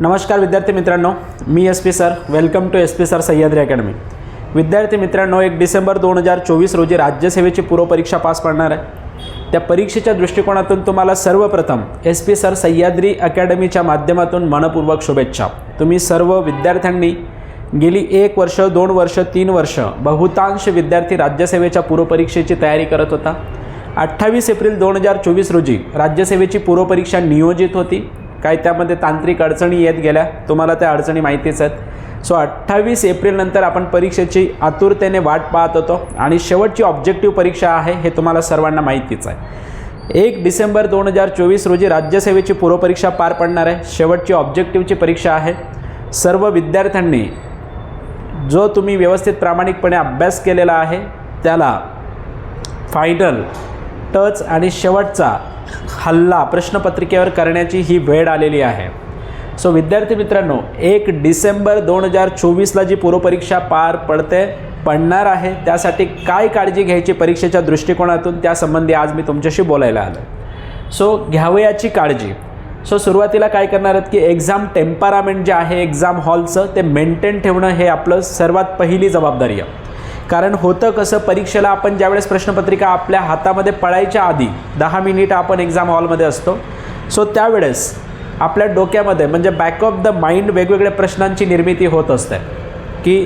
नमस्कार विद्यार्थी मित्रांनो मी S P sir welcome to S P sir Sahyadri academy विद्यार्थी मित्रांनो एक डिसेंबर दोन हजार चोवीस रोजी राज्यसेवेची पूर्वपरीक्षा पास पडणार आहे. त्या परीक्षेच्या दृष्टिकोनातून तुम्हाला सर्वप्रथम एस पी सर सह्याद्री अकॅडमीच्या माध्यमातून मनपूर्वक शुभेच्छा. तुम्ही सर्व विद्यार्थ्यांनी गेली एक वर्ष दोन वर्ष तीन वर्ष बहुतांश विद्यार्थी राज्यसेवेच्या पूर्वपरीक्षेची तयारी करत होता. अठ्ठावीस एप्रिल दोन हजार चोवीस रोजी राज्यसेवेची पूर्वपरीक्षा नियोजित होती. काय त्यामध्ये तांत्रिक अडचणी येत गेल्या. तुम्हाला त्या अडचणी माहितीच आहेत. सो अठ्ठावीस एप्रिलनंतर आपण परीक्षेची आतुरतेने वाट पाहत होतो आणि शेवटची ऑब्जेक्टिव्ह परीक्षा आहे हे तुम्हाला सर्वांना माहितीच आहे. एक डिसेंबर दोन हजार चोवीस रोजी राज्यसेवेची पूर्वपरीक्षा पार पडणार आहे. शेवटची ऑब्जेक्टिव्हची परीक्षा आहे. सर्व विद्यार्थ्यांनी जो तुम्ही व्यवस्थित प्रामाणिकपणे अभ्यास केलेला आहे त्याला फायनल टच आणि शेवटचा हल्ला प्रश्नपत्रिकेवर करण्याची ही वेळ आलेली आहे. सो विद्यार्थी मित्रांनो एक डिसेंबर दोन हजार चोवीसला जी पूर्वपरीक्षा पार पडते पडणार आहे त्यासाठी काय काळजी घ्यायची परीक्षेच्या दृष्टिकोनातून त्यासंबंधी आज मी तुमच्याशी बोलायला आलो सो घ्यावयाची काळजी. सो सुरुवातीला काय करणार आहेत की एक्झाम टेम्परामेंट जे आहे एक्झाम हॉलचं ते मेंटेन ठेवणं हे आपलं सर्वात पहिली जबाबदारी आहे. कारण होतं कसं परीक्षेला आपण ज्यावेळेस प्रश्नपत्रिका आपल्या हातामध्ये पळायच्या आधी दहा मिनिट आपण एक्झाम हॉलमध्ये असतो सो त्यावेळेस आपल्या डोक्यामध्ये म्हणजे बॅक ऑफ द माइंड वेगवेगळ्या प्रश्नांची निर्मिती होत असते. की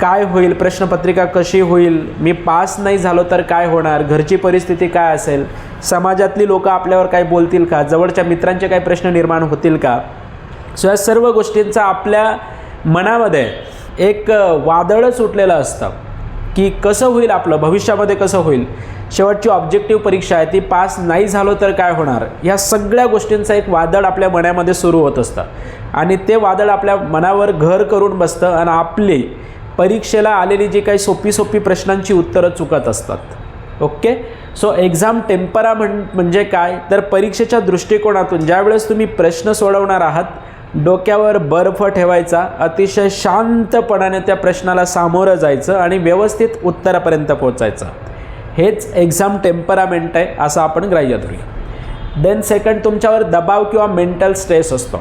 काय होईल प्रश्नपत्रिका कशी होईल मी पास नाही झालो तर काय होणार घरची परिस्थिती काय असेल समाजातली लोक आपल्यावर काय बोलतील का जवळच्या मित्रांचे काही प्रश्न निर्माण होतील का? सो या सर्व गोष्टींचा आपल्या मनामध्ये एक वादळच सुटलेलं असतं. की कसं होईल आपलं भविष्यामध्ये कसं होईल? शेवटची ऑब्जेक्टिव्ह परीक्षा आहे ती पास नाही झालो तर काय होणार? ह्या सगळ्या गोष्टींचं एक वादळ आपल्या मनामध्ये सुरू होत असतं. आणि ते वादळ आपल्या मनावर घर करून बसतं आणि आपली परीक्षेला आलेली जी काही सोपी सोपी प्रश्नांची उत्तरं चुकत असतात. ओके? सो एक्झाम टेम्परा म्हण म्हणजे काय? तर परीक्षेच्या दृष्टिकोनातून ज्यावेळेस तुम्ही प्रश्न सोडवणार आहात डोक्यावर बर्फ ठेवायचा अतिशय शांतपणाने त्या प्रश्नाला सामोरं जायचं आणि व्यवस्थित उत्तरापर्यंत पोहोचायचं. हेच एक्झाम टेम्परामेंट आहे असं आपण ग्राह्य धरूया. देन सेकंड तुमच्यावर दबाव किंवा मेंटल स्ट्रेस असतो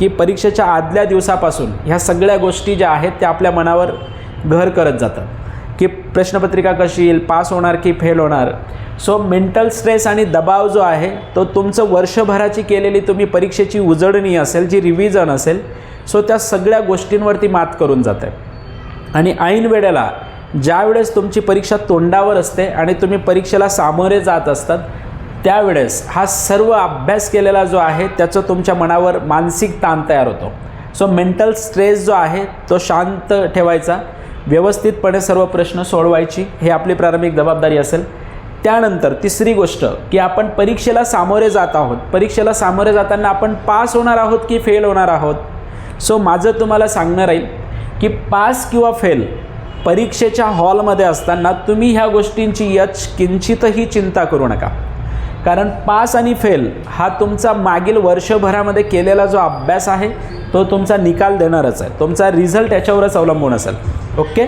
की परीक्षेच्या आदल्या दिवसापासून ह्या सगळ्या गोष्टी ज्या आहेत त्या आपल्या मनावर घर करत जातात. की प्रश्नपत्रिका कशी येईल पास होणार की फेल होणार. सो मेंटल स्ट्रेस आणि दबाव जो आहे तो तुमचं वर्षभराची केलेली तुम्ही परीक्षेची उजळणी असेल जी रिव्हिजन असेल सो त्या सगळ्या गोष्टींवरती मात करून जाते. आणि ऐन वेळेला ज्यावेळेस तुमची परीक्षा तोंडावर असते आणि तुम्ही परीक्षेला सामोरे जात असतात त्यावेळेस हा सर्व अभ्यास केलेला जो आहे त्याचं तुमच्या मनावर मानसिक ताण तयार होतो. सो मेंटल स्ट्रेस जो आहे तो शांत ठेवायचा. व्यवस्थितपणे सर्व प्रश्न सोडवायची हे आपली प्रारंभिक जबाबदारी असेल. त्यानंतर तिसरी गोष्ट की आपण परीक्षेला सामोरे जात आहोत. परीक्षेला सामोरे जाताना आपण पास होणार आहोत की फेल होणार आहोत? सो माझं तुम्हाला सांगणं राहील की पास किंवा फेल परीक्षेच्या हॉलमध्ये असताना तुम्ही ह्या गोष्टींची यच किंचितही चिंता करू नका. कारण पास आणि फेल हा तुमचा मागील वर्षभरामध्ये केलेला जो अभ्यास आहे तो तुमचा निकाल देणारच आहे. तुमचा रिझल्ट याच्यावरच अवलंबून असेल. ओके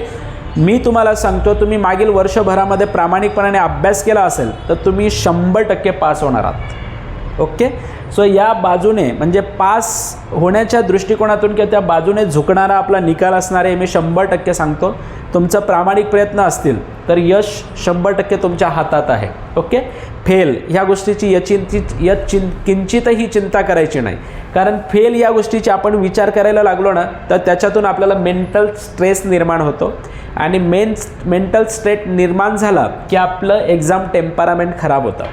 मी तुम्हाला सांगतो तुम्ही मागील वर्षभरामध्ये प्रामाणिकपणाने अभ्यास केला असेल तर तुम्ही शंभर टक्के पास होणार आहात. ओके सो या बाजूने म्हणजे पास होण्याच्या दृष्टिकोनातून किंवा त्या बाजूने झुकणारा आपला निकाल असणार आहे मी शंभर टक्के सांगतो. तुमचं प्रामाणिक प्रयत्न असतील तर यश शंभर टक्के तुमच्या हातात आहे. ओके? फेल ह्या गोष्टीची यचिंती य चिं किंचितही चिंता करायची नाही. कारण फेल या गोष्टीची आपण विचार करायला लागलो ना तर त्याच्यातून आपल्याला मेंटल स्ट्रेस निर्माण होतो. आणि मेन मेंटल स्ट्रेट निर्माण झाला की आपलं एक्झाम टेम्परामेंट खराब होतं.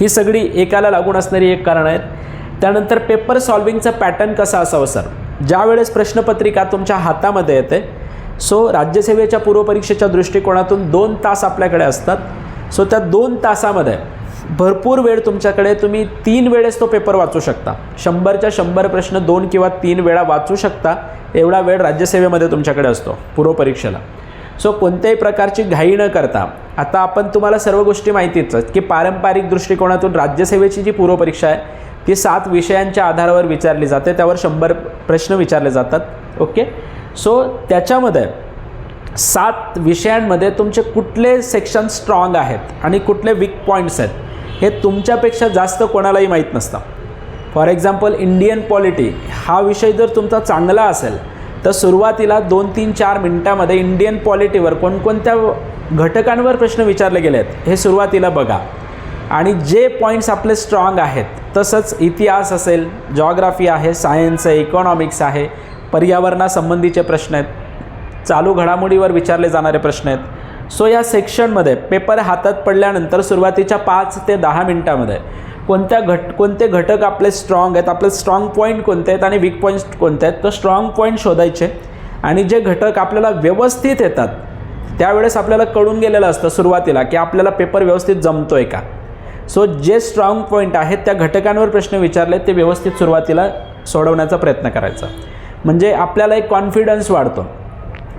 ही सगळी एकाला लागून असणारी एक कारण आहेत. त्यानंतर पेपर सॉल्विंगचं पॅटर्न कसा असावं सर? ज्यावेळेस प्रश्नपत्रिका तुमच्या हातामध्ये येते सो राज्यसेवेच्या पूर्वपरीक्षेच्या दृष्टिकोनातून दोन तास आपल्याकडे असतात. सो त्या दोन तासामध्ये भरपूर वेळ तुमच्याकडे तुम्ही तीन वेळेस तो पेपर वाचू शकता. शंभरच्या शंभर प्रश्न दोन किंवा तीन वेळा वाचू शकता एवढा वेळ राज्यसेवेमध्ये तुमच्याकडे असतो पूर्वपरीक्षेला. सो कोणत्याही प्रकारची घाई न करता आता आपण तुम्हाला सर्व गोष्टी माहितीच आहेत की पारंपरिक दृष्टिकोनातून राज्यसेवेची जी पूर्वपरीक्षा आहे ती सात विषयांच्या आधारावर विचारली जाते त्यावर शंभर प्रश्न विचारले जातात. ओके? सो त्याच्यामध्ये सात विषयांमध्ये तुमचे कुठले सेक्शन स्ट्रॉंग आहेत आणि कुठले वीक पॉईंट्स आहेत हे तुमच्यापेक्षा जास्त कोणालाही माहीत नसतं. फॉर एक्झाम्पल इंडियन पॉलिटी हा विषय जर तुमचा चांगला असेल तर सुरुवातीला दोन तीन चार मिनटामध्ये इंडियन पॉलिटीवर कोणकोणत्या घटकांवर प्रश्न विचारले गेले आहेत हे सुरुवातीला बघा. आणि जे पॉईंट्स आपले स्ट्रॉंग आहेत तसंच इतिहास असेल जॉग्राफी आहे सायन्स आहे इकॉनॉमिक्स आहे पर्यावरणासंबंधीचे प्रश्न आहेत. चालू घडामोडीवर विचारले जाणारे प्रश्न आहेत. सो या सेक्शनमध्ये पेपर हातात पडल्यानंतर सुरुवातीच्या पाच ते दहा मिनटामध्ये कोणत्या घट कोणते घटक आपले स्ट्रॉंग आहेत आपले स्ट्रॉंग पॉईंट कोणते आहेत आणि वीक पॉईंट्स कोणते आहेत तर स्ट्रॉंग पॉईंट शोधायचे आणि जे घटक आपल्याला व्यवस्थित येतात त्यावेळेस आपल्याला कळून गेलेलं असतं सुरुवातीला की आपल्याला पेपर व्यवस्थित जमतो आहे का. सो जे स्ट्रॉंग पॉईंट आहेत त्या घटकांवर प्रश्न विचारले ते व्यवस्थित सुरुवातीला सोडवण्याचा प्रयत्न करायचा. म्हणजे आपल्याला एक कॉन्फिडन्स वाढतो.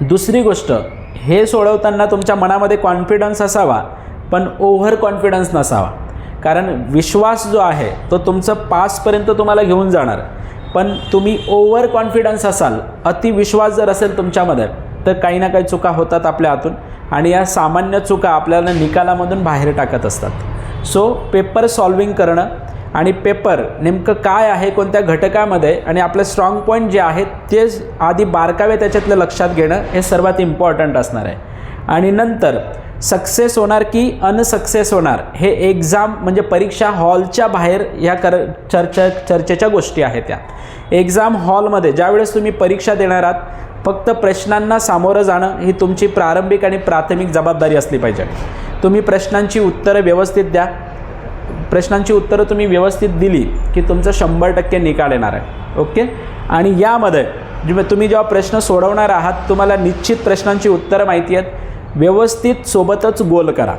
दुसरी गोष्ट हे सोडवताना तुमच्या मनामध्ये कॉन्फिडन्स असावा पण ओव्हर कॉन्फिडन्स नसावा. कारण विश्वास जो आहे तो तुमचं पासपर्यंत तुम्हाला घेऊन जाणार. पण तुम्ही ओव्हर कॉन्फिडन्स असाल अतिविश्वास जर असेल तुमच्यामध्ये तर काही ना काही चुका होतात आपल्या हातून आणि या सामान्य चुका आपल्याला निकालामधून बाहेर टाकत असतात. सो पेपर सॉल्विंग करणं आणि पेपर नेमकं काय आहे कोणत्या घटकामध्ये आणि आपले स्ट्रॉंग पॉईंट जे आहेत ते आधी बारकावे त्याच्यातलं लक्षात घेणं हे सर्वात इम्पॉर्टंट असणार आहे. आणि नंतर सक्सेस होणार की अनसक्सेस होणार हे एक्झाम म्हणजे परीक्षा हॉलच्या बाहेर ह्या कर चर्चा चर्चेच्या गोष्टी आहेत त्या. एक्झाम हॉलमध्ये ज्यावेळेस तुम्ही परीक्षा देणार आहात फक्त प्रश्नांना सामोरं जाणं ही तुमची प्रारंभिक आणि प्राथमिक जबाबदारी असली पाहिजे. तुम्ही प्रश्नांची उत्तरं व्यवस्थित द्या प्रश्नांची उत्तरं तुम्ही व्यवस्थित दिली की तुमचं शंभर टक्के निकाल येणार आहे. ओके? आणि यामध्ये जे तुम्ही जेव्हा प्रश्न सोडवणार आहात तुम्हाला निश्चित प्रश्नांची उत्तरं माहिती आहेत. व्यवस्थित सोबतच गोल करा.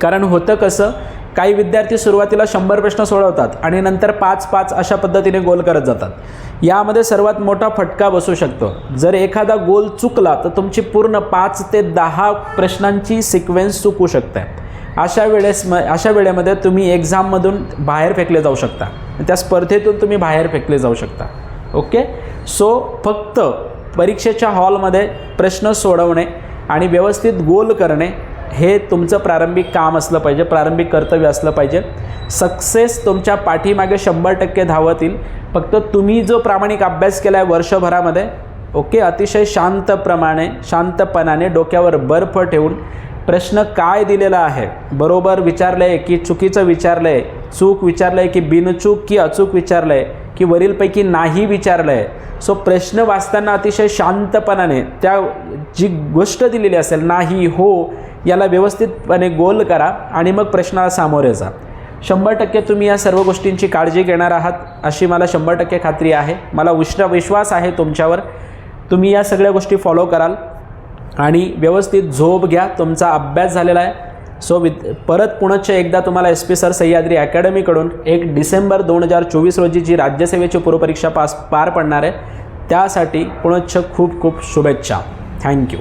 कारण होतं कसं काही विद्यार्थी सुरुवातीला शंभर प्रश्न सोडवतात आणि नंतर पाच पाच अशा पद्धतीने गोल करत जातात. यामध्ये सर्वात मोठा फटका बसू शकतो. जर एखादा गोल चुकला तर तुमची पूर्ण पाच ते दहा प्रश्नांची सिक्वेन्स चुकू शकते. अशा वेळेस म अशा वेळेमध्ये तुम्ही एक्झाममधून बाहेर फेकले जाऊ शकता. त्या स्पर्धेतून तुम्ही बाहेर फेकले जाऊ शकता. ओके सो फक्त परीक्षेच्या हॉलमध्ये प्रश्न सोडवणे आणि व्यवस्थित गोल करणे हे तुमचं प्रारंभिक काम असलं पाहिजे प्रारंभिक कर्तव्य असलं पाहिजे. सक्सेस तुमच्या पाठीमागे शंभर टक्के धावतील. फक्त तुम्ही जो प्रामाणिक अभ्यास केला आहे वर्षभरामध्ये ओके अतिशय शांतप्रमाणे शांतपणाने डोक्यावर बर्फ ठेवून प्रश्न काय दिलेला आहे? बरोबर विचारलं आहे की चुकीचं विचारलं आहे चूक विचारलं आहे की बिनचूक की अचूक विचारलं आहे की वरीलपैकी नाही विचारलं आहे सो प्रश्न वाचताना अतिशय शांतपणाने त्या जी गोष्ट दिलेली असेल नाही हो याला व्यवस्थितपणे गोल करा आणि मग प्रश्नाला सामोरे जा. शंभर टक्के तुम्ही या सर्व गोष्टींची काळजी घेणार आहात अशी मला शंभर टक्के खात्री आहे. मला उष्ण विश्वास आहे तुमच्यावर. तुम्ही या सगळ्या गोष्टी फॉलो कराल. आणि व्यवस्थित झोप घ्या. तुमचा अभ्यास झालेला आहे. सो विद परत पुनश्च एकदा तुम्हाला एस पी सर सह्याद्री अकॅडमीकडून एक डिसेंबर दोन हजार चोवीस रोजी जी राज्यसेवेची पूर्वपरीक्षा पास पार पडणार आहे त्यासाठी पुनश्च खूप खूप शुभेच्छा. थँक्यू